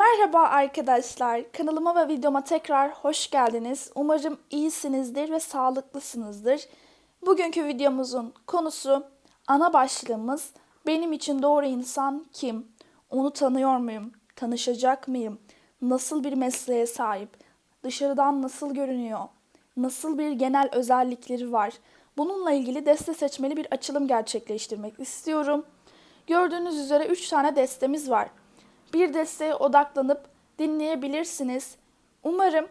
Merhaba arkadaşlar. Kanalıma ve videoma tekrar hoş geldiniz. Umarım iyisinizdir ve sağlıklısınızdır. Bugünkü videomuzun konusu ana başlığımız benim için doğru insan kim? Onu tanıyor muyum? Tanışacak mıyım? Nasıl bir mesleğe sahip? Dışarıdan nasıl görünüyor? Nasıl bir genel özellikleri var? Bununla ilgili deste seçmeli bir açılım gerçekleştirmek istiyorum. Gördüğünüz üzere 3 tane destemiz var. Bir desteğe odaklanıp dinleyebilirsiniz. Umarım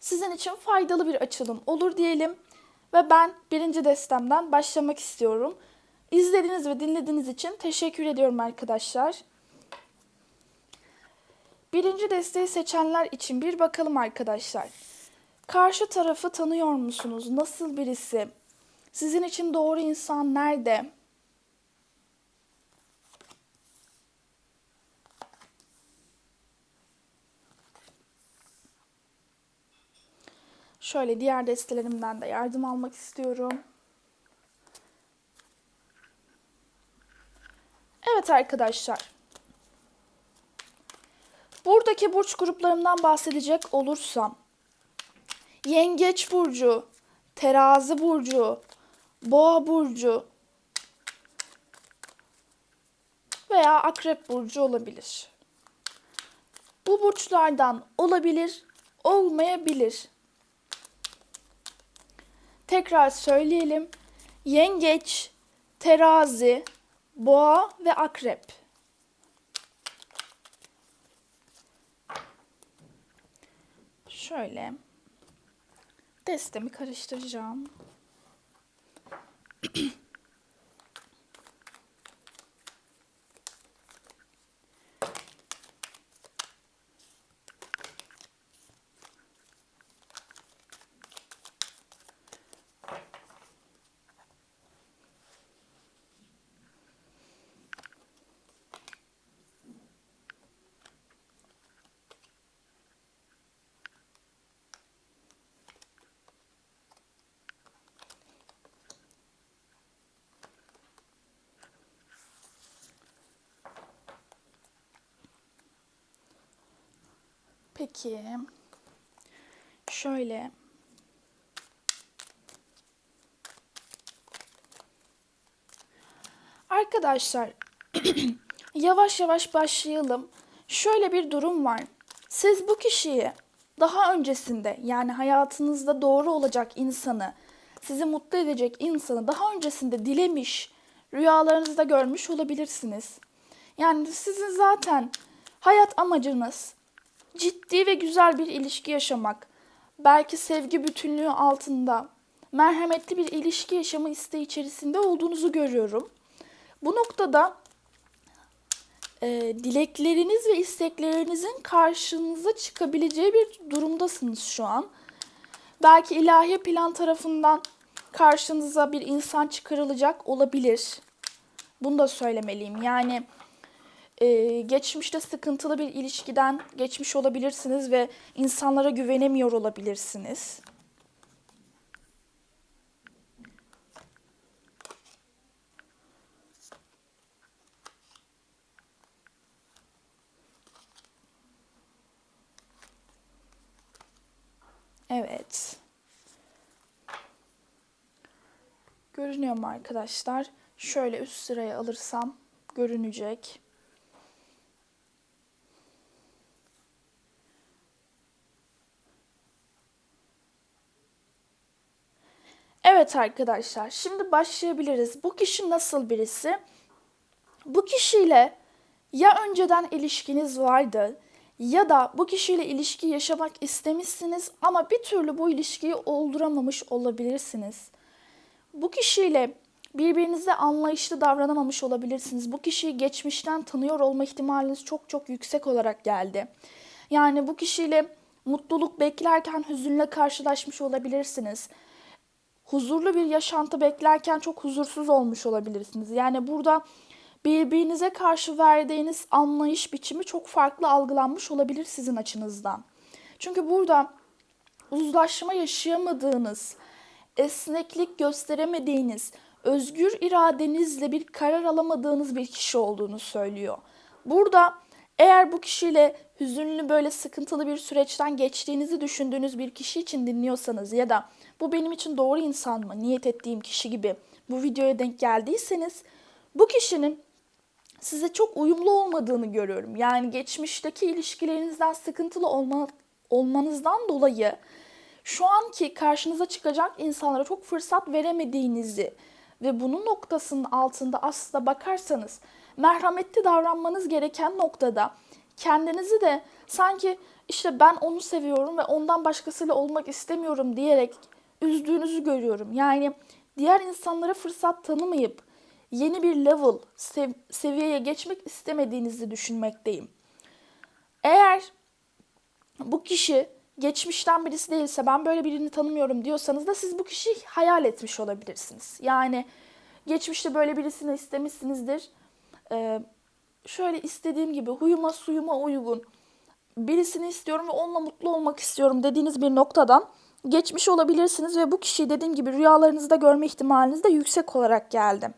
sizin için faydalı bir açılım olur diyelim. Ve ben birinci destemden başlamak istiyorum. İzlediğiniz ve dinlediğiniz için teşekkür ediyorum arkadaşlar. Birinci desteği seçenler için bir bakalım arkadaşlar. Karşı tarafı tanıyor musunuz? Nasıl birisi? Sizin için doğru insan nerede? Şöyle diğer destelerimden de yardım almak istiyorum. Evet arkadaşlar. Buradaki burç gruplarımdan bahsedecek olursam Yengeç burcu, Terazi burcu, Boğa burcu veya Akrep burcu olabilir. Bu burçlardan olabilir, olmayabilir. Tekrar söyleyelim. Yengeç, terazi, boğa ve akrep. Şöyle destemi karıştıracağım. Peki. Şöyle. Arkadaşlar yavaş yavaş başlayalım. Şöyle bir durum var. Siz bu kişiyi daha öncesinde yani hayatınızda doğru olacak insanı, sizi mutlu edecek insanı daha öncesinde dilemiş, rüyalarınızda görmüş olabilirsiniz. Yani sizin zaten hayat amacınız ciddi ve güzel bir ilişki yaşamak, belki sevgi bütünlüğü altında merhametli bir ilişki yaşamı isteği içerisinde olduğunuzu görüyorum. Bu noktada e, dilekleriniz ve isteklerinizin karşınıza çıkabileceği bir durumdasınız şu an. Belki ilahi plan tarafından karşınıza bir insan çıkarılacak olabilir. Bunu da söylemeliyim. Yani e, geçmişte sıkıntılı bir ilişkiden geçmiş olabilirsiniz ve insanlara güvenemiyor olabilirsiniz. Evet. Görünüyor mu arkadaşlar? Şöyle üst sıraya alırsam görünecek. Evet arkadaşlar, şimdi başlayabiliriz. Bu kişi nasıl birisi? Bu kişiyle ya önceden ilişkiniz vardı ya da bu kişiyle ilişki yaşamak istemişsiniz ama bir türlü bu ilişkiyi olduramamış olabilirsiniz. Bu kişiyle birbirinize anlayışlı davranamamış olabilirsiniz. Bu kişiyi geçmişten tanıyor olma ihtimaliniz çok çok yüksek olarak geldi. Yani bu kişiyle mutluluk beklerken hüzünle karşılaşmış olabilirsiniz huzurlu bir yaşantı beklerken çok huzursuz olmuş olabilirsiniz. Yani burada birbirinize karşı verdiğiniz anlayış biçimi çok farklı algılanmış olabilir sizin açınızdan. Çünkü burada uzlaşma yaşayamadığınız, esneklik gösteremediğiniz, özgür iradenizle bir karar alamadığınız bir kişi olduğunu söylüyor. Burada Eğer bu kişiyle hüzünlü böyle sıkıntılı bir süreçten geçtiğinizi düşündüğünüz bir kişi için dinliyorsanız ya da bu benim için doğru insan mı, niyet ettiğim kişi gibi bu videoya denk geldiyseniz bu kişinin size çok uyumlu olmadığını görüyorum. Yani geçmişteki ilişkilerinizden sıkıntılı olma, olmanızdan dolayı şu anki karşınıza çıkacak insanlara çok fırsat veremediğinizi ve bunun noktasının altında aslında bakarsanız merhametli davranmanız gereken noktada kendinizi de sanki işte ben onu seviyorum ve ondan başkasıyla olmak istemiyorum diyerek üzdüğünüzü görüyorum. Yani diğer insanlara fırsat tanımayıp yeni bir level, sev- seviyeye geçmek istemediğinizi düşünmekteyim. Eğer bu kişi geçmişten birisi değilse ben böyle birini tanımıyorum diyorsanız da siz bu kişiyi hayal etmiş olabilirsiniz. Yani geçmişte böyle birisini istemişsinizdir. Ee, şöyle istediğim gibi huyuma suyuma uygun birisini istiyorum ve onunla mutlu olmak istiyorum dediğiniz bir noktadan geçmiş olabilirsiniz ve bu kişiyi dediğim gibi rüyalarınızda görme ihtimaliniz de yüksek olarak geldi.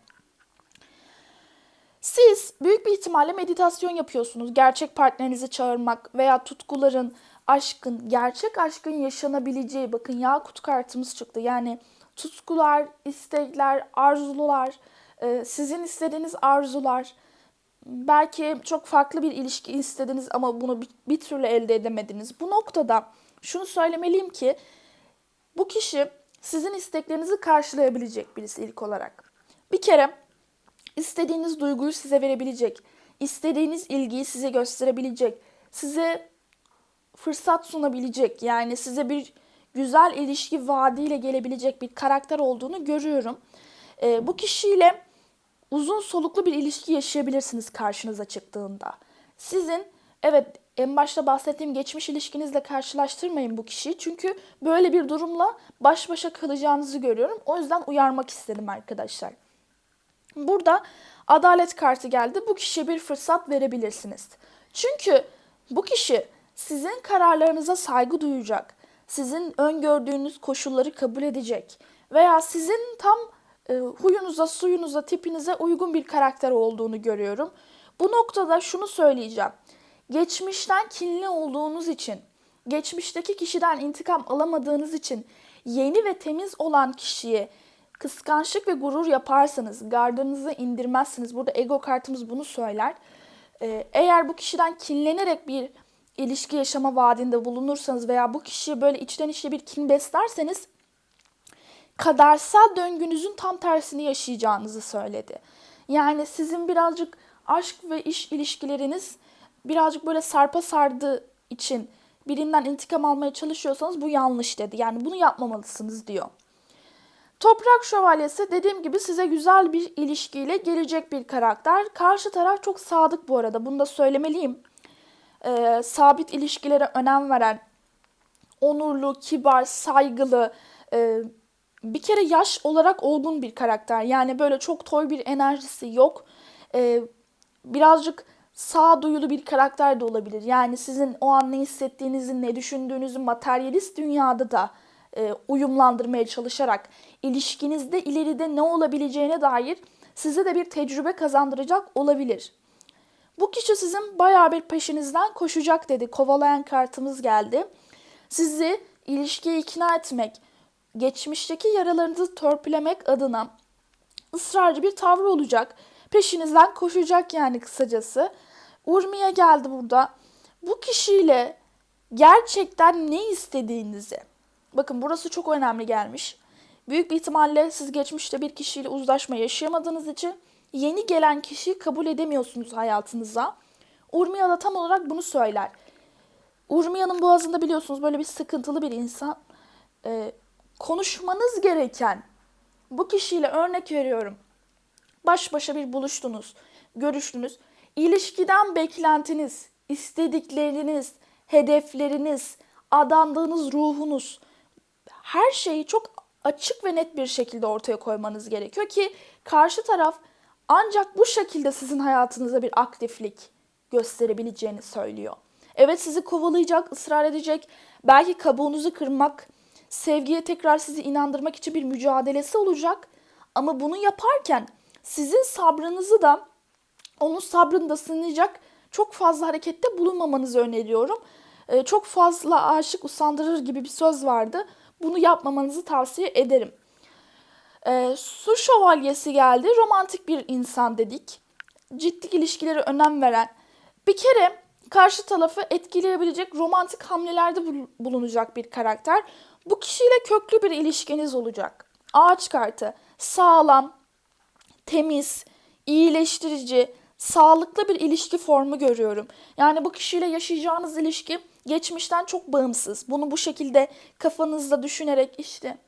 Siz büyük bir ihtimalle meditasyon yapıyorsunuz. Gerçek partnerinizi çağırmak veya tutkuların, aşkın, gerçek aşkın yaşanabileceği, bakın Yakut kartımız çıktı. Yani tutkular, istekler, arzular, e, sizin istediğiniz arzular, belki çok farklı bir ilişki istediniz ama bunu bir, bir türlü elde edemediniz. Bu noktada şunu söylemeliyim ki bu kişi sizin isteklerinizi karşılayabilecek birisi ilk olarak. Bir kere istediğiniz duyguyu size verebilecek, istediğiniz ilgiyi size gösterebilecek, size fırsat sunabilecek, yani size bir güzel ilişki vaadiyle gelebilecek bir karakter olduğunu görüyorum. Ee, bu kişiyle uzun soluklu bir ilişki yaşayabilirsiniz karşınıza çıktığında. Sizin evet en başta bahsettiğim geçmiş ilişkinizle karşılaştırmayın bu kişiyi. Çünkü böyle bir durumla baş başa kalacağınızı görüyorum. O yüzden uyarmak istedim arkadaşlar. Burada adalet kartı geldi. Bu kişiye bir fırsat verebilirsiniz. Çünkü bu kişi sizin kararlarınıza saygı duyacak. Sizin öngördüğünüz koşulları kabul edecek veya sizin tam e, huyunuza, suyunuza, tipinize uygun bir karakter olduğunu görüyorum. Bu noktada şunu söyleyeceğim. Geçmişten kinli olduğunuz için, geçmişteki kişiden intikam alamadığınız için yeni ve temiz olan kişiye kıskançlık ve gurur yaparsanız, gardınızı indirmezsiniz. Burada ego kartımız bunu söyler. Ee, eğer bu kişiden kinlenerek bir ilişki yaşama vaadinde bulunursanız veya bu kişiye böyle içten içe bir kin beslerseniz kadersel döngünüzün tam tersini yaşayacağınızı söyledi. Yani sizin birazcık aşk ve iş ilişkileriniz birazcık böyle sarpa sardığı için birinden intikam almaya çalışıyorsanız bu yanlış dedi. Yani bunu yapmamalısınız diyor. Toprak Şövalyesi dediğim gibi size güzel bir ilişkiyle gelecek bir karakter. Karşı taraf çok sadık bu arada. Bunu da söylemeliyim. Ee, sabit ilişkilere önem veren, onurlu, kibar, saygılı, e, bir kere yaş olarak olgun bir karakter. Yani böyle çok toy bir enerjisi yok. Ee, birazcık sağduyulu bir karakter de olabilir. Yani sizin o an ne hissettiğinizi, ne düşündüğünüzü materyalist dünyada da e, uyumlandırmaya çalışarak ilişkinizde ileride ne olabileceğine dair size de bir tecrübe kazandıracak olabilir. Bu kişi sizin bayağı bir peşinizden koşacak dedi. Kovalayan kartımız geldi. Sizi ilişkiye ikna etmek, geçmişteki yaralarınızı törpülemek adına ısrarcı bir tavrı olacak. Peşinizden koşacak yani kısacası. Urmiye geldi burada. Bu kişiyle gerçekten ne istediğinizi. Bakın burası çok önemli gelmiş. Büyük bir ihtimalle siz geçmişte bir kişiyle uzlaşma yaşayamadığınız için yeni gelen kişiyi kabul edemiyorsunuz hayatınıza. Urmiya da tam olarak bunu söyler. Urmiya'nın boğazında biliyorsunuz böyle bir sıkıntılı bir insan. Ee, konuşmanız gereken bu kişiyle örnek veriyorum. Baş başa bir buluştunuz, görüştünüz. İlişkiden beklentiniz, istedikleriniz, hedefleriniz, adandığınız ruhunuz her şeyi çok açık ve net bir şekilde ortaya koymanız gerekiyor ki karşı taraf ancak bu şekilde sizin hayatınıza bir aktiflik gösterebileceğini söylüyor. Evet sizi kovalayacak, ısrar edecek, belki kabuğunuzu kırmak, sevgiye tekrar sizi inandırmak için bir mücadelesi olacak. Ama bunu yaparken sizin sabrınızı da onun sabrını da sınayacak çok fazla harekette bulunmamanızı öneriyorum. Ee, çok fazla aşık usandırır gibi bir söz vardı. Bunu yapmamanızı tavsiye ederim. Ee, su şövalyesi geldi. Romantik bir insan dedik. Ciddi ilişkilere önem veren. Bir kere karşı tarafı etkileyebilecek romantik hamlelerde bul- bulunacak bir karakter. Bu kişiyle köklü bir ilişkiniz olacak. Ağaç kartı sağlam, temiz, iyileştirici, sağlıklı bir ilişki formu görüyorum. Yani bu kişiyle yaşayacağınız ilişki geçmişten çok bağımsız. Bunu bu şekilde kafanızda düşünerek işte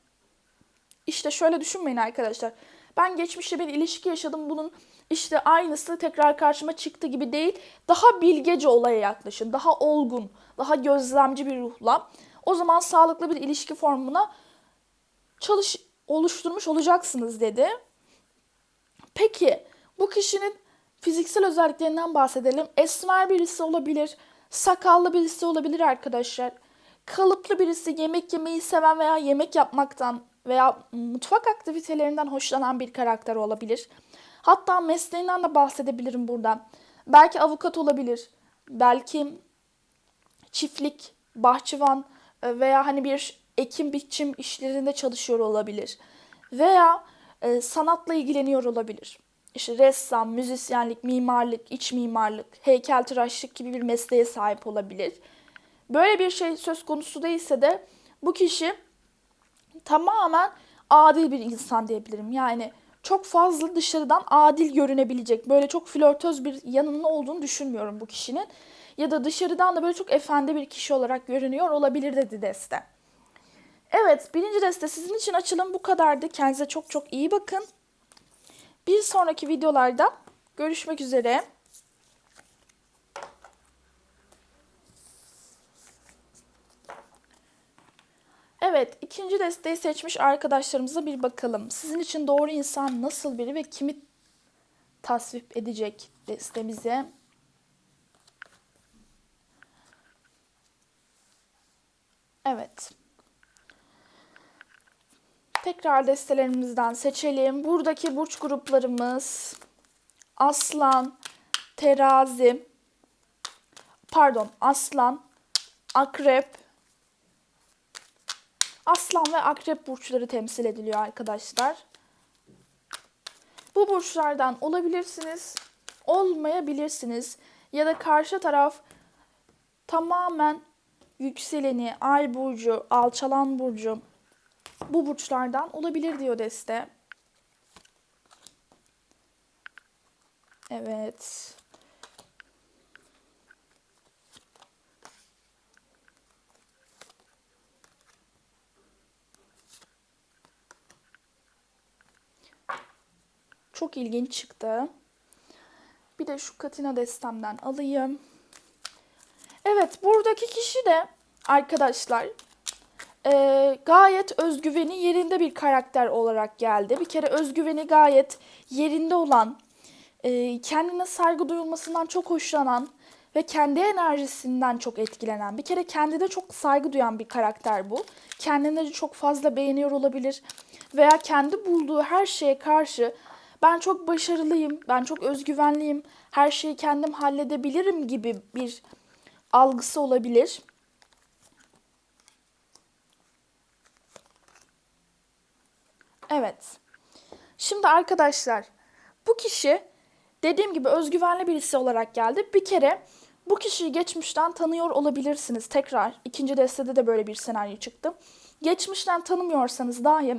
işte şöyle düşünmeyin arkadaşlar. Ben geçmişte bir ilişki yaşadım. Bunun işte aynısı tekrar karşıma çıktı gibi değil. Daha bilgece olaya yaklaşın. Daha olgun, daha gözlemci bir ruhla. O zaman sağlıklı bir ilişki formuna çalış oluşturmuş olacaksınız dedi. Peki bu kişinin fiziksel özelliklerinden bahsedelim. Esmer birisi olabilir, sakallı birisi olabilir arkadaşlar. Kalıplı birisi, yemek yemeyi seven veya yemek yapmaktan veya mutfak aktivitelerinden hoşlanan bir karakter olabilir. Hatta mesleğinden de bahsedebilirim burada. Belki avukat olabilir. Belki çiftlik, bahçıvan e, veya hani bir ekim biçim işlerinde çalışıyor olabilir. Veya e, sanatla ilgileniyor olabilir. İşte ressam, müzisyenlik, mimarlık, iç mimarlık, heykeltıraşlık gibi bir mesleğe sahip olabilir. Böyle bir şey söz konusu değilse de bu kişi tamamen adil bir insan diyebilirim. Yani çok fazla dışarıdan adil görünebilecek, böyle çok flörtöz bir yanının olduğunu düşünmüyorum bu kişinin. Ya da dışarıdan da böyle çok efendi bir kişi olarak görünüyor olabilir dedi deste. Evet, birinci deste sizin için açılım bu kadardı. Kendinize çok çok iyi bakın. Bir sonraki videolarda görüşmek üzere. Evet, ikinci desteği seçmiş arkadaşlarımıza bir bakalım. Sizin için doğru insan nasıl biri ve kimi tasvip edecek destemize? Evet. Tekrar destelerimizden seçelim. Buradaki burç gruplarımız Aslan, Terazi, pardon Aslan, Akrep, Aslan ve Akrep burçları temsil ediliyor arkadaşlar. Bu burçlardan olabilirsiniz, olmayabilirsiniz ya da karşı taraf tamamen yükseleni, ay burcu, alçalan burcu bu burçlardan olabilir diyor deste. Evet. Çok ilginç çıktı. Bir de şu Katina destemden alayım. Evet buradaki kişi de arkadaşlar e, gayet özgüveni yerinde bir karakter olarak geldi. Bir kere özgüveni gayet yerinde olan, e, kendine saygı duyulmasından çok hoşlanan ve kendi enerjisinden çok etkilenen, bir kere kendine çok saygı duyan bir karakter bu. Kendini çok fazla beğeniyor olabilir veya kendi bulduğu her şeye karşı ben çok başarılıyım, ben çok özgüvenliyim, her şeyi kendim halledebilirim gibi bir algısı olabilir. Evet. Şimdi arkadaşlar bu kişi dediğim gibi özgüvenli birisi olarak geldi. Bir kere bu kişiyi geçmişten tanıyor olabilirsiniz. Tekrar ikinci destede de böyle bir senaryo çıktı. Geçmişten tanımıyorsanız dahi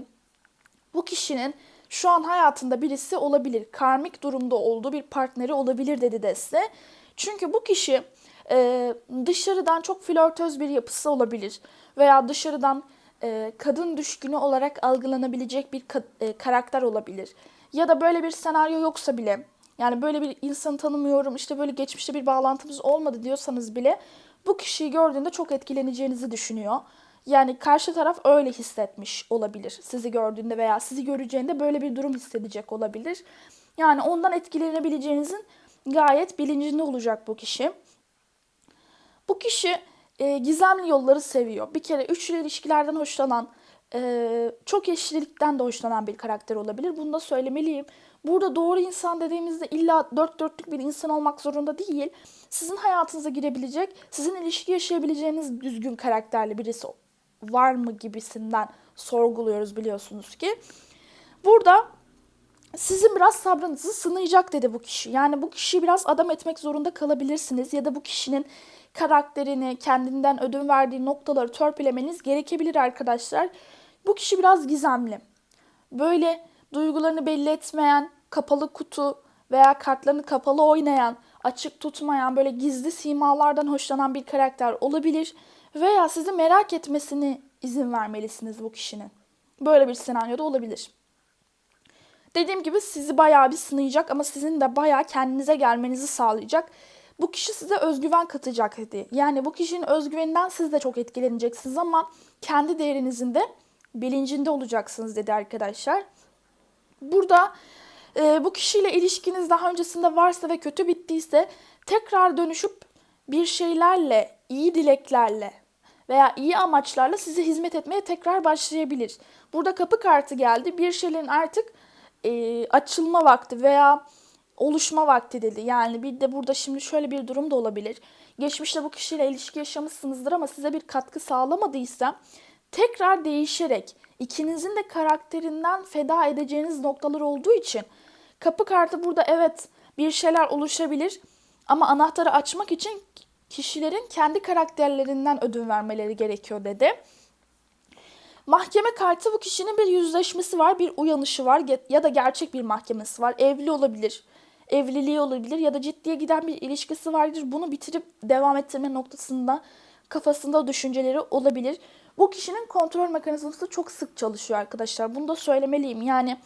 bu kişinin şu an hayatında birisi olabilir. Karmik durumda olduğu bir partneri olabilir dedi deste. Çünkü bu kişi e, dışarıdan çok flörtöz bir yapısı olabilir. Veya dışarıdan e, kadın düşkünü olarak algılanabilecek bir ka- e, karakter olabilir. Ya da böyle bir senaryo yoksa bile yani böyle bir insanı tanımıyorum işte böyle geçmişte bir bağlantımız olmadı diyorsanız bile bu kişiyi gördüğünde çok etkileneceğinizi düşünüyor. Yani karşı taraf öyle hissetmiş olabilir sizi gördüğünde veya sizi göreceğinde böyle bir durum hissedecek olabilir. Yani ondan etkilenebileceğinizin gayet bilincinde olacak bu kişi. Bu kişi e, gizemli yolları seviyor. Bir kere üçlü ilişkilerden hoşlanan, e, çok eşlilikten de hoşlanan bir karakter olabilir. Bunu da söylemeliyim. Burada doğru insan dediğimizde illa dört dörtlük bir insan olmak zorunda değil. Sizin hayatınıza girebilecek, sizin ilişki yaşayabileceğiniz düzgün karakterli birisi var mı gibisinden sorguluyoruz biliyorsunuz ki. Burada sizin biraz sabrınızı sınayacak dedi bu kişi. Yani bu kişiyi biraz adam etmek zorunda kalabilirsiniz ya da bu kişinin karakterini, kendinden ödün verdiği noktaları törpülemeniz gerekebilir arkadaşlar. Bu kişi biraz gizemli. Böyle duygularını belli etmeyen, kapalı kutu veya kartlarını kapalı oynayan, açık tutmayan, böyle gizli simalardan hoşlanan bir karakter olabilir veya sizi merak etmesini izin vermelisiniz bu kişinin. Böyle bir senaryoda olabilir. Dediğim gibi sizi bayağı bir sınayacak ama sizin de bayağı kendinize gelmenizi sağlayacak. Bu kişi size özgüven katacak dedi. Yani bu kişinin özgüveninden siz de çok etkileneceksiniz ama kendi değerinizin de bilincinde olacaksınız dedi arkadaşlar. Burada e, bu kişiyle ilişkiniz daha öncesinde varsa ve kötü bittiyse tekrar dönüşüp bir şeylerle, iyi dileklerle veya iyi amaçlarla size hizmet etmeye tekrar başlayabilir. Burada kapı kartı geldi. Bir şeylerin artık e, açılma vakti veya oluşma vakti dedi. Yani bir de burada şimdi şöyle bir durum da olabilir. Geçmişte bu kişiyle ilişki yaşamışsınızdır ama size bir katkı sağlamadıysa tekrar değişerek ikinizin de karakterinden feda edeceğiniz noktalar olduğu için kapı kartı burada evet bir şeyler oluşabilir ama anahtarı açmak için kişilerin kendi karakterlerinden ödün vermeleri gerekiyor dedi. Mahkeme kartı bu kişinin bir yüzleşmesi var, bir uyanışı var ya da gerçek bir mahkemesi var. Evli olabilir, evliliği olabilir ya da ciddiye giden bir ilişkisi vardır. Bunu bitirip devam ettirme noktasında kafasında düşünceleri olabilir. Bu kişinin kontrol mekanizması çok sık çalışıyor arkadaşlar. Bunu da söylemeliyim. Yani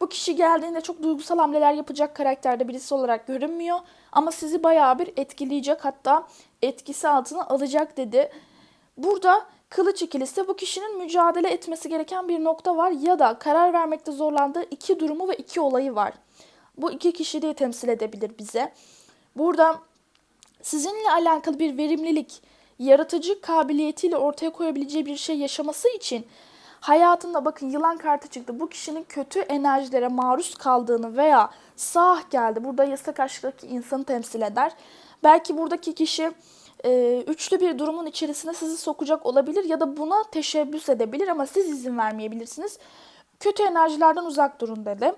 bu kişi geldiğinde çok duygusal hamleler yapacak karakterde birisi olarak görünmüyor. Ama sizi bayağı bir etkileyecek hatta etkisi altına alacak dedi. Burada kılıç ikilisi bu kişinin mücadele etmesi gereken bir nokta var ya da karar vermekte zorlandığı iki durumu ve iki olayı var. Bu iki kişiliği temsil edebilir bize. Burada sizinle alakalı bir verimlilik, yaratıcı kabiliyetiyle ortaya koyabileceği bir şey yaşaması için hayatında bakın yılan kartı çıktı. Bu kişinin kötü enerjilere maruz kaldığını veya sah geldi. Burada yasak aşktaki insanı temsil eder. Belki buradaki kişi e, üçlü bir durumun içerisine sizi sokacak olabilir ya da buna teşebbüs edebilir ama siz izin vermeyebilirsiniz. Kötü enerjilerden uzak durun dedi.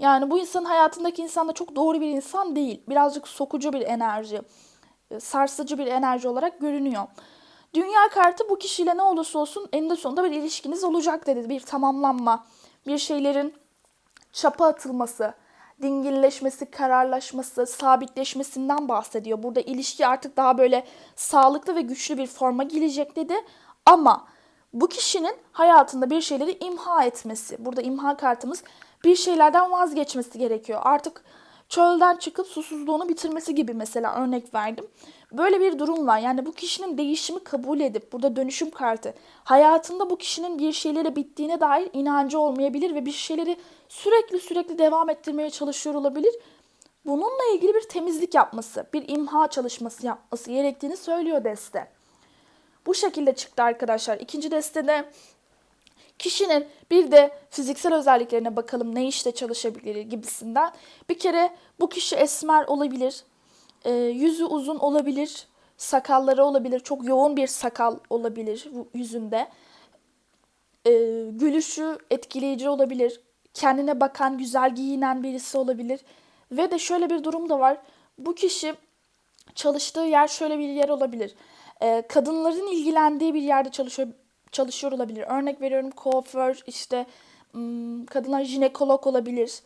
Yani bu insanın hayatındaki insan da çok doğru bir insan değil. Birazcık sokucu bir enerji, e, sarsıcı bir enerji olarak görünüyor. Dünya kartı bu kişiyle ne olursa olsun eninde sonunda bir ilişkiniz olacak dedi. Bir tamamlanma, bir şeylerin çapa atılması, dinginleşmesi, kararlaşması, sabitleşmesinden bahsediyor. Burada ilişki artık daha böyle sağlıklı ve güçlü bir forma gelecek dedi. Ama bu kişinin hayatında bir şeyleri imha etmesi. Burada imha kartımız bir şeylerden vazgeçmesi gerekiyor. Artık çölden çıkıp susuzluğunu bitirmesi gibi mesela örnek verdim. Böyle bir durum var. Yani bu kişinin değişimi kabul edip burada dönüşüm kartı hayatında bu kişinin bir şeyleri bittiğine dair inancı olmayabilir ve bir şeyleri sürekli sürekli devam ettirmeye çalışıyor olabilir. Bununla ilgili bir temizlik yapması, bir imha çalışması yapması gerektiğini söylüyor deste. Bu şekilde çıktı arkadaşlar. İkinci destede kişinin bir de fiziksel özelliklerine bakalım ne işte çalışabilir gibisinden. Bir kere bu kişi esmer olabilir, e, yüzü uzun olabilir, sakalları olabilir, çok yoğun bir sakal olabilir yüzünde. E, gülüşü etkileyici olabilir, kendine bakan, güzel giyinen birisi olabilir. Ve de şöyle bir durum da var. Bu kişi çalıştığı yer şöyle bir yer olabilir. E, kadınların ilgilendiği bir yerde çalışıyor çalışıyor olabilir. Örnek veriyorum kuaför, işte kadınlar jinekolog olabilir.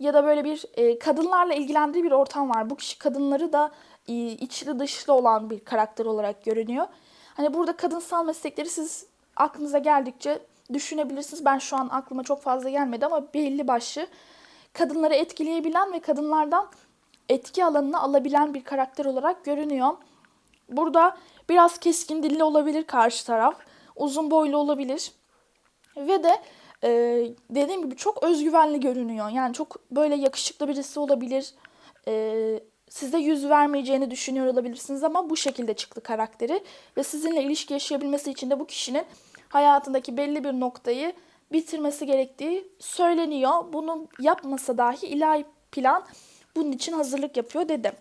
Ya da böyle bir e, kadınlarla ilgilendiği bir ortam var. Bu kişi kadınları da e, içli dışlı olan bir karakter olarak görünüyor. Hani burada kadınsal meslekleri siz aklınıza geldikçe düşünebilirsiniz. Ben şu an aklıma çok fazla gelmedi ama belli başlı kadınları etkileyebilen ve kadınlardan etki alanını alabilen bir karakter olarak görünüyor. Burada biraz keskin dilli olabilir karşı taraf. Uzun boylu olabilir. Ve de e, dediğim gibi çok özgüvenli görünüyor. Yani çok böyle yakışıklı birisi olabilir. E, size yüz vermeyeceğini düşünüyor olabilirsiniz ama bu şekilde çıktı karakteri. Ve sizinle ilişki yaşayabilmesi için de bu kişinin hayatındaki belli bir noktayı bitirmesi gerektiği söyleniyor. Bunu yapmasa dahi ilahi plan bunun için hazırlık yapıyor dedim.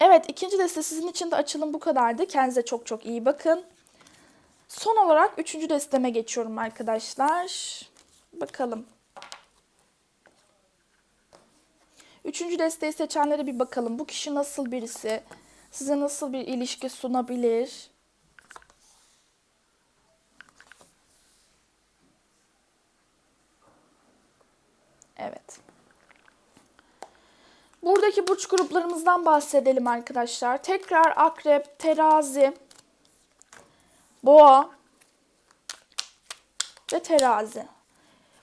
Evet ikinci deste sizin için de açılım bu kadardı. Kendinize çok çok iyi bakın. Son olarak üçüncü desteme geçiyorum arkadaşlar. Bakalım. Üçüncü desteği seçenlere bir bakalım. Bu kişi nasıl birisi? Size nasıl bir ilişki sunabilir? Evet. Buradaki burç gruplarımızdan bahsedelim arkadaşlar. Tekrar akrep, terazi, boğa ve terazi.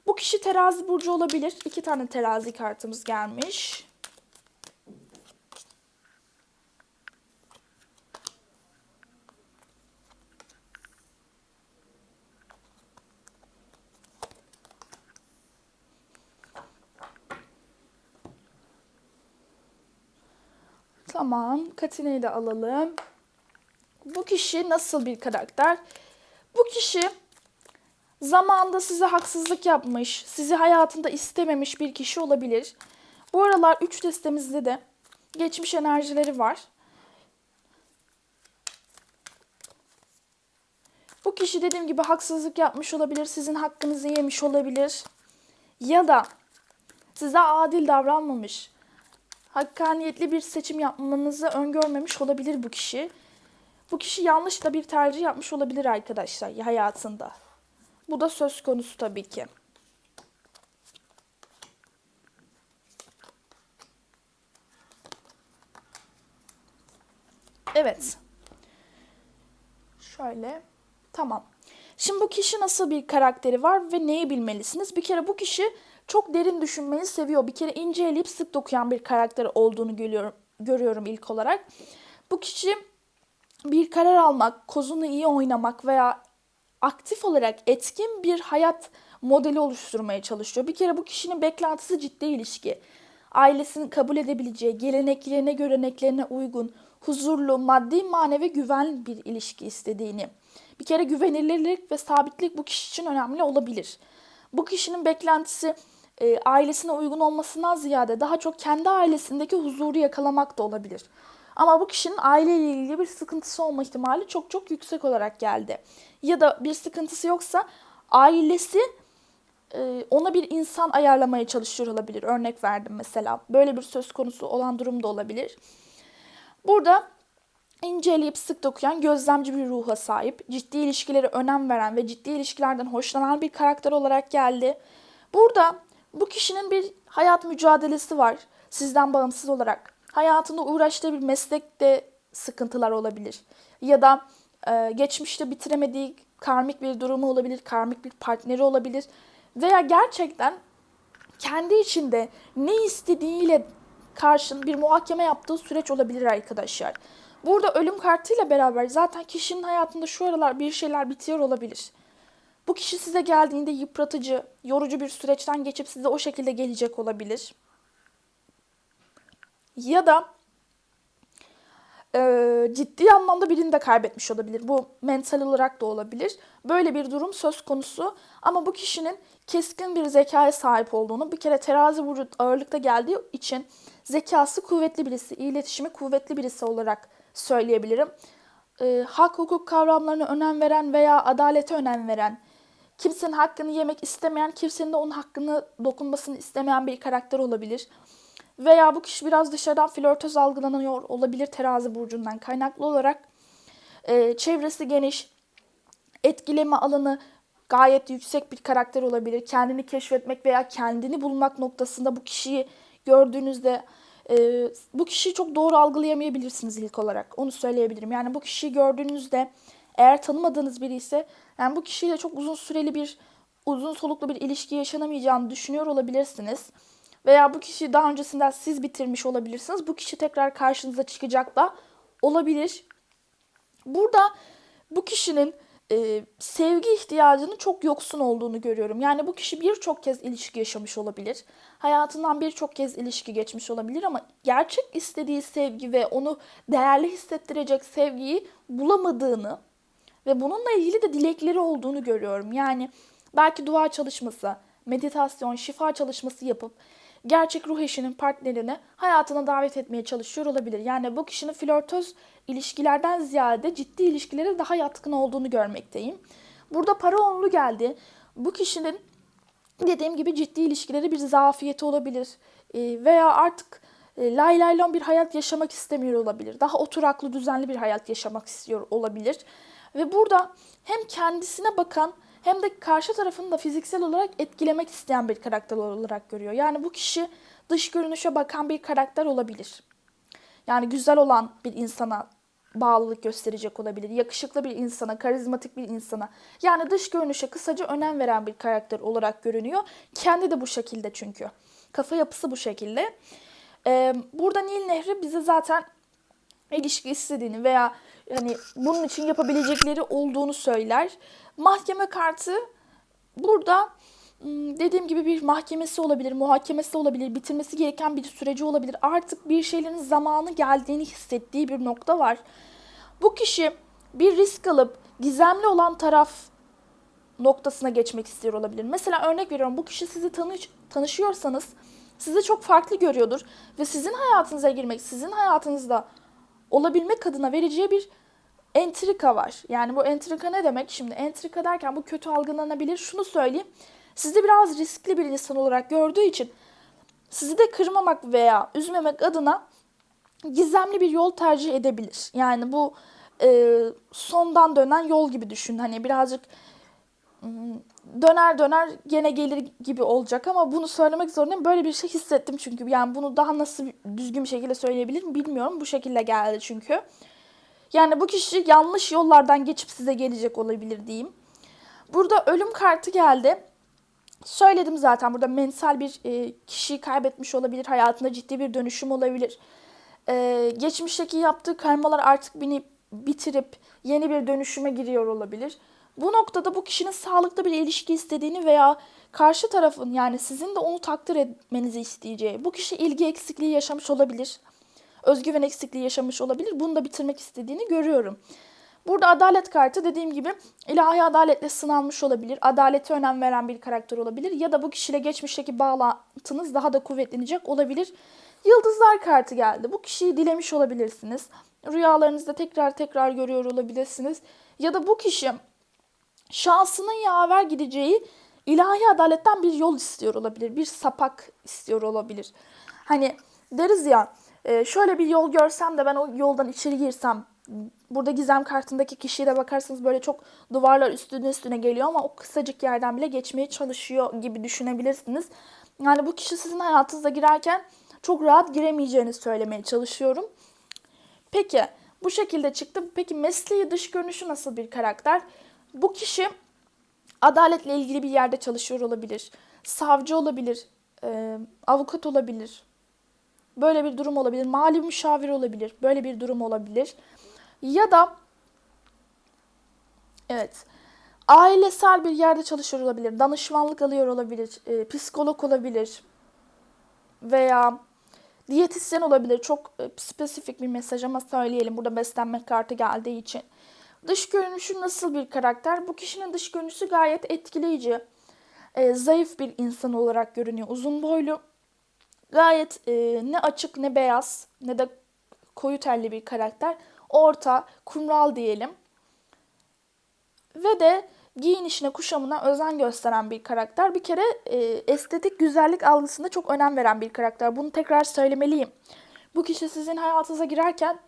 Bu kişi terazi burcu olabilir. İki tane terazi kartımız gelmiş. Tamam, Katine'yi de alalım. Bu kişi nasıl bir karakter? Bu kişi zamanında size haksızlık yapmış, sizi hayatında istememiş bir kişi olabilir. Bu aralar 3 destemizde de geçmiş enerjileri var. Bu kişi dediğim gibi haksızlık yapmış olabilir, sizin hakkınızı yemiş olabilir. Ya da size adil davranmamış, hakkaniyetli bir seçim yapmanızı öngörmemiş olabilir bu kişi. Bu kişi yanlış da bir tercih yapmış olabilir arkadaşlar hayatında. Bu da söz konusu tabii ki. Evet. Şöyle. Tamam. Şimdi bu kişi nasıl bir karakteri var ve neyi bilmelisiniz? Bir kere bu kişi çok derin düşünmeyi seviyor. Bir kere ince eleyip sık dokuyan bir karakter olduğunu görüyorum, görüyorum ilk olarak. Bu kişi bir karar almak, kozunu iyi oynamak veya aktif olarak etkin bir hayat modeli oluşturmaya çalışıyor. Bir kere bu kişinin beklentisi ciddi ilişki. Ailesinin kabul edebileceği, geleneklerine, göreneklerine uygun, huzurlu, maddi manevi güven bir ilişki istediğini. Bir kere güvenilirlik ve sabitlik bu kişi için önemli olabilir. Bu kişinin beklentisi e, ailesine uygun olmasından ziyade daha çok kendi ailesindeki huzuru yakalamak da olabilir. Ama bu kişinin aileyle ilgili bir sıkıntısı olma ihtimali çok çok yüksek olarak geldi. Ya da bir sıkıntısı yoksa ailesi e, ona bir insan ayarlamaya çalışıyor olabilir. Örnek verdim mesela. Böyle bir söz konusu olan durum da olabilir. Burada inceleyip sık dokuyan gözlemci bir ruha sahip, ciddi ilişkilere önem veren ve ciddi ilişkilerden hoşlanan bir karakter olarak geldi. Burada bu kişinin bir hayat mücadelesi var sizden bağımsız olarak. Hayatında uğraştığı bir meslekte sıkıntılar olabilir. Ya da e, geçmişte bitiremediği karmik bir durumu olabilir, karmik bir partneri olabilir. Veya gerçekten kendi içinde ne istediğiyle karşın bir muhakeme yaptığı süreç olabilir arkadaşlar. Burada ölüm kartıyla beraber zaten kişinin hayatında şu aralar bir şeyler bitiyor olabilir. Bu kişi size geldiğinde yıpratıcı, yorucu bir süreçten geçip size o şekilde gelecek olabilir. Ya da e, ciddi anlamda birini de kaybetmiş olabilir. Bu mental olarak da olabilir. Böyle bir durum söz konusu. Ama bu kişinin keskin bir zekaya sahip olduğunu bir kere terazi burcu ağırlıkta geldiği için zekası kuvvetli birisi, iletişimi kuvvetli birisi olarak söyleyebilirim. E, hak hukuk kavramlarına önem veren veya adalete önem veren, kimsenin hakkını yemek istemeyen, kimsenin de onun hakkını dokunmasını istemeyen bir karakter olabilir. Veya bu kişi biraz dışarıdan flörtöz algılanıyor olabilir terazi burcundan kaynaklı olarak. E, çevresi geniş, etkileme alanı gayet yüksek bir karakter olabilir. Kendini keşfetmek veya kendini bulmak noktasında bu kişiyi gördüğünüzde e, bu kişiyi çok doğru algılayamayabilirsiniz ilk olarak. Onu söyleyebilirim. Yani bu kişiyi gördüğünüzde eğer tanımadığınız biri ise yani bu kişiyle çok uzun süreli bir uzun soluklu bir ilişki yaşanamayacağını düşünüyor olabilirsiniz. Veya bu kişi daha öncesinden siz bitirmiş olabilirsiniz. Bu kişi tekrar karşınıza çıkacak da olabilir. Burada bu kişinin e, sevgi ihtiyacının çok yoksun olduğunu görüyorum. Yani bu kişi birçok kez ilişki yaşamış olabilir. Hayatından birçok kez ilişki geçmiş olabilir ama gerçek istediği sevgi ve onu değerli hissettirecek sevgiyi bulamadığını ve bununla ilgili de dilekleri olduğunu görüyorum. Yani Belki dua çalışması, meditasyon, şifa çalışması yapıp gerçek ruh eşinin partnerini hayatına davet etmeye çalışıyor olabilir. Yani bu kişinin flörtöz ilişkilerden ziyade ciddi ilişkilere daha yatkın olduğunu görmekteyim. Burada para onlu geldi. Bu kişinin dediğim gibi ciddi ilişkileri bir zafiyeti olabilir. Ee, veya artık e, lay lay lon bir hayat yaşamak istemiyor olabilir. Daha oturaklı, düzenli bir hayat yaşamak istiyor olabilir. Ve burada hem kendisine bakan hem de karşı tarafını da fiziksel olarak etkilemek isteyen bir karakter olarak görüyor. Yani bu kişi dış görünüşe bakan bir karakter olabilir. Yani güzel olan bir insana bağlılık gösterecek olabilir. Yakışıklı bir insana, karizmatik bir insana. Yani dış görünüşe kısaca önem veren bir karakter olarak görünüyor. Kendi de bu şekilde çünkü. Kafa yapısı bu şekilde. Ee, burada Nil Nehri bize zaten ilişki istediğini veya hani bunun için yapabilecekleri olduğunu söyler. Mahkeme kartı burada ım, dediğim gibi bir mahkemesi olabilir, muhakemesi olabilir, bitirmesi gereken bir süreci olabilir. Artık bir şeylerin zamanı geldiğini hissettiği bir nokta var. Bu kişi bir risk alıp gizemli olan taraf noktasına geçmek istiyor olabilir. Mesela örnek veriyorum bu kişi sizi tanış tanışıyorsanız sizi çok farklı görüyordur ve sizin hayatınıza girmek, sizin hayatınızda olabilmek adına vereceği bir entrika var. Yani bu entrika ne demek? Şimdi entrika derken bu kötü algılanabilir. Şunu söyleyeyim. Sizi biraz riskli bir insan olarak gördüğü için sizi de kırmamak veya üzmemek adına gizemli bir yol tercih edebilir. Yani bu e, sondan dönen yol gibi düşün. Hani birazcık ım, döner döner gene gelir gibi olacak ama bunu söylemek zorundayım. Böyle bir şey hissettim çünkü. Yani bunu daha nasıl düzgün bir şekilde söyleyebilirim bilmiyorum. Bu şekilde geldi çünkü. Yani bu kişi yanlış yollardan geçip size gelecek olabilir diyeyim. Burada ölüm kartı geldi. Söyledim zaten burada mental bir e, kişiyi kaybetmiş olabilir. Hayatında ciddi bir dönüşüm olabilir. E, geçmişteki yaptığı karmalar artık binip bitirip yeni bir dönüşüme giriyor olabilir. Bu noktada bu kişinin sağlıklı bir ilişki istediğini veya karşı tarafın yani sizin de onu takdir etmenizi isteyeceği. Bu kişi ilgi eksikliği yaşamış olabilir. Özgüven eksikliği yaşamış olabilir. Bunu da bitirmek istediğini görüyorum. Burada adalet kartı dediğim gibi ilahi adaletle sınanmış olabilir. Adalete önem veren bir karakter olabilir. Ya da bu kişiyle geçmişteki bağlantınız daha da kuvvetlenecek olabilir. Yıldızlar kartı geldi. Bu kişiyi dilemiş olabilirsiniz. Rüyalarınızda tekrar tekrar görüyor olabilirsiniz. Ya da bu kişi şansının yaver gideceği ilahi adaletten bir yol istiyor olabilir. Bir sapak istiyor olabilir. Hani deriz ya e, şöyle bir yol görsem de ben o yoldan içeri girsem burada gizem kartındaki kişiye de bakarsanız böyle çok duvarlar üstüne üstüne geliyor ama o kısacık yerden bile geçmeye çalışıyor gibi düşünebilirsiniz. Yani bu kişi sizin hayatınıza girerken çok rahat giremeyeceğini söylemeye çalışıyorum. Peki bu şekilde çıktı. Peki mesleği dış görünüşü nasıl bir karakter? Bu kişi adaletle ilgili bir yerde çalışıyor olabilir. Savcı olabilir, e, avukat olabilir. Böyle bir durum olabilir. Mali müşavir olabilir. Böyle bir durum olabilir. Ya da evet ailesel bir yerde çalışıyor olabilir. Danışmanlık alıyor olabilir. E, psikolog olabilir. Veya diyetisyen olabilir. Çok e, spesifik bir mesaj ama söyleyelim. Burada beslenme kartı geldiği için. Dış görünüşü nasıl bir karakter? Bu kişinin dış görünüşü gayet etkileyici. E, zayıf bir insan olarak görünüyor. Uzun boylu. Gayet e, ne açık ne beyaz ne de koyu telli bir karakter. Orta, kumral diyelim. Ve de giyinişine, kuşamına özen gösteren bir karakter. Bir kere e, estetik güzellik algısında çok önem veren bir karakter. Bunu tekrar söylemeliyim. Bu kişi sizin hayatınıza girerken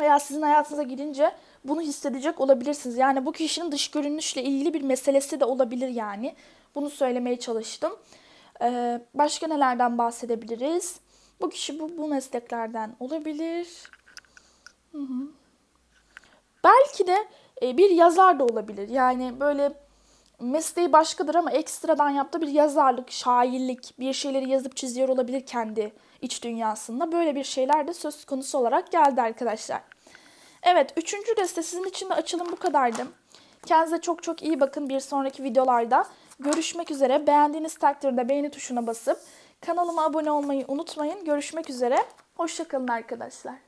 veya sizin hayatınıza girince bunu hissedecek olabilirsiniz. Yani bu kişinin dış görünüşle ilgili bir meselesi de olabilir yani. Bunu söylemeye çalıştım. Ee, başka nelerden bahsedebiliriz? Bu kişi bu, bu mesleklerden olabilir. Hı hı. Belki de e, bir yazar da olabilir. Yani böyle mesleği başkadır ama ekstradan yaptığı bir yazarlık, şairlik, bir şeyleri yazıp çiziyor olabilir kendi iç dünyasında. Böyle bir şeyler de söz konusu olarak geldi arkadaşlar. Evet, üçüncü deste sizin için de açılım bu kadardı. Kendinize çok çok iyi bakın bir sonraki videolarda. Görüşmek üzere. Beğendiğiniz takdirde beğeni tuşuna basıp kanalıma abone olmayı unutmayın. Görüşmek üzere. Hoşçakalın arkadaşlar.